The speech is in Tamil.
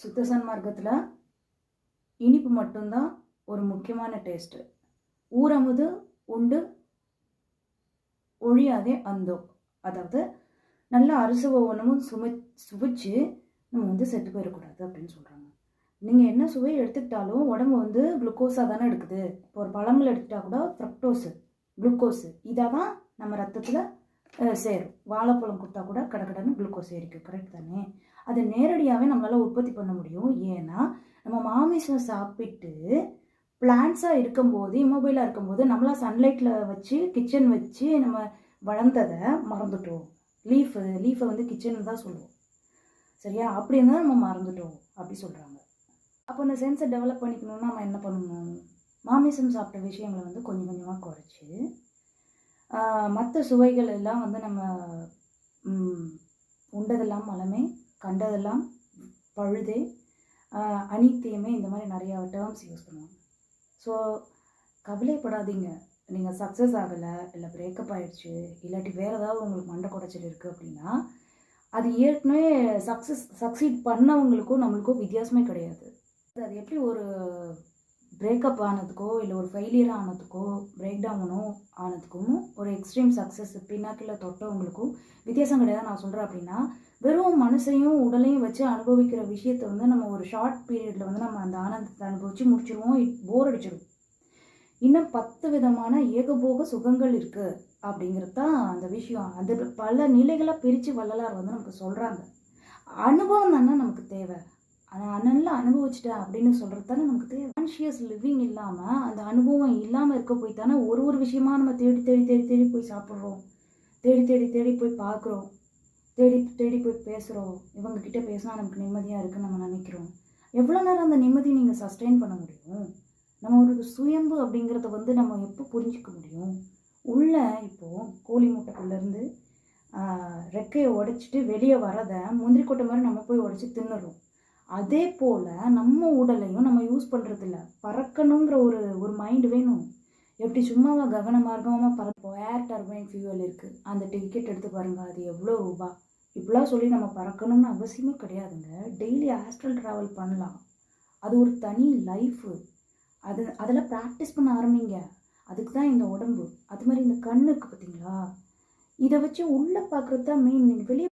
சுத்த சன்மார்க்கத்தில் இனிப்பு மட்டும்தான் ஒரு முக்கியமான டேஸ்ட்டு ஊறமுது உண்டு ஒழியாதே அந்தோ. அதாவது நல்ல அரிசுவ உணவும் சும சுவைச்சு நம்ம வந்து செத்து போயிடக்கூடாது அப்படின்னு சொல்கிறாங்க நீங்கள் என்ன சுவை எடுத்துக்கிட்டாலும் உடம்பு வந்து குளுக்கோஸாக தானே எடுக்குது. இப்போ ஒரு பழங்கள் எடுத்துக்கிட்டால் கூட ஃப்ரக்டோஸு குளுக்கோஸு இதாக தான் நம்ம ரத்தத்தில் சேரும். வாழைப்பழம் கொடுத்தா கூட கடக்கடன்னு குளுக்கோஸ் ஏறிக்கும். கரெக்ட் தானே? அதை நேரடியாகவே நம்மளால் உற்பத்தி பண்ண முடியும். ஏன்னா நம்ம மாமிசம் சாப்பிட்டு பிளான்ஸாக இருக்கும்போது இம்மொபைலாக இருக்கும்போது நம்மளா சன்லைட்டில் வச்சு கிச்சன் வச்சு நம்ம வளர்ந்ததை மறந்துட்டோம். லீஃப் லீஃபை வந்து கிச்சன் தான் சொல்லுவோம். சரியா? அப்படி இருந்தால் நம்ம மறந்துட்டோம் அப்படி சொல்கிறாங்க அப்போ இந்த சென்ஸை டெவலப் பண்ணிக்கணும்னா நம்ம என்ன பண்ணணும்? மாமிசம் சாப்பிட்ட விஷயங்களை வந்து கொஞ்சம் கொஞ்சமாக குறைச்சி மற்ற சுவைகள் எல்லாம் வந்து நம்ம உண்டதெல்லாம் மலமே கண்டதெல்லாம் பழுதே ஆஹ், அனித்தியமே இந்த மாதிரி நிறையா டேர்ம்ஸ் யூஸ் பண்ணுவாங்க. ஸோ கவலைப்படாதீங்க. நீங்கள் சக்ஸஸ் ஆகலை இல்லை பிரேக்கப் ஆகிடுச்சு இல்லாட்டி வேறு ஏதாவது உங்களுக்கு மண்டை குடைச்சல் இருக்குது அப்படின்னா அது ஏற்கனவே சக்ஸஸ் சக்சீட் பண்ணவங்களுக்கும் நம்மளுக்கும் வித்தியாசமே கிடையாது. அது எப்படி ஒரு பிரேக்கப் ஆனதுக்கோ இல்லை ஒரு ஃபெயிலியர் ஆனதுக்கோ பிரேக் டவுனோ ஆனதுக்கும் ஒரு எக்ஸ்ட்ரீம் சக்ஸஸ் பின்னாக்கில் தொட்டவங்களுக்கும் வித்தியாசம் கிடையாது. நான் சொல்கிறேன் அப்படின்னா வெறும் மனசையும் உடலையும் வச்சு அனுபவிக்கிற விஷயத்தை வந்து நம்ம ஒரு ஷார்ட் பீரியடில் வந்து நம்ம அந்த ஆனந்தத்தை அனுபவித்து முடிச்சிருவோம். போர் அடிச்சிடும் இன்னும் பத்து விதமான ஏகபோக சுகங்கள் இருக்குது அப்படிங்கிறது தான் அந்த விஷயம். அது பல நிலைகளாக பிரித்து வள்ளலார் வந்து நமக்கு சொல்கிறாங்க அனுபவம் தானே நமக்கு தேவை. அதை நல்லா அனுபவிச்சிட்டேன் அப்படின்னு சொல்கிறது தானே நமக்கு தேவை. கான்ஷியஸ் லிவிங் இல்லாமல் அந்த அனுபவம் இல்லாமல் இருக்க போய் தானே ஒரு ஒரு விஷயமா நம்ம தேடி தேடி தேடி தேடி போய் சாப்பிட்றோம். தேடி தேடி தேடி போய் பார்க்குறோம். தேடி தேடி போய் பேசுகிறோம் இவங்க கிட்ட பேசினா நமக்கு நிம்மதியாக இருக்குன்னு நம்ம நினைக்கிறோம். எவ்வளோ நேரம் அந்த நிம்மதியை நீங்கள் சஸ்டெயின் பண்ண முடியும்? நம்ம ஒரு சுயம்பு அப்படிங்கிறத வந்து நம்ம எப்போ புரிஞ்சிக்க முடியும்? உள்ளே இப்போது கோழி முட்டைக்குள்ளேருந்து ரெக்கையை உடைச்சிட்டு வெளியே வரதை முந்திரி கொட்டை மாதிரி நம்ம போய் உடச்சி தின்னுறோம். அதே போல் நம்ம உடலையும் நம்ம யூஸ் பண்ணுறதில்ல பறக்கணுங்கிற ஒரு ஒரு மைண்டு வேணும். எப்படி சும்மாவா கவன மார்க்கமாக பறப்போம் ஏர் டர்பைன் ஃபியூவல் இருக்குது அந்த டிக்கெட் எடுத்து பாருங்கள் அது எவ்வளோ ரூபா? இப்படிலாம் சொல்லி நம்ம பறக்கணும்னு அவசியமே கிடையாதுங்க. டெய்லி ஆஸ்ட்ரல் ட்ராவல் பண்ணலாம். அது ஒரு தனி லைஃபு அது அதில் ப்ராக்டிஸ் பண்ண ஆரம்பிங்க. அதுக்கு தான் இந்த உடம்பு. அது மாதிரி இந்த கண் இருக்குது பார்த்தீங்களா இதை வச்சு உள்ளே பார்க்குறது தான் மெயின் நீங்கள் வெளியே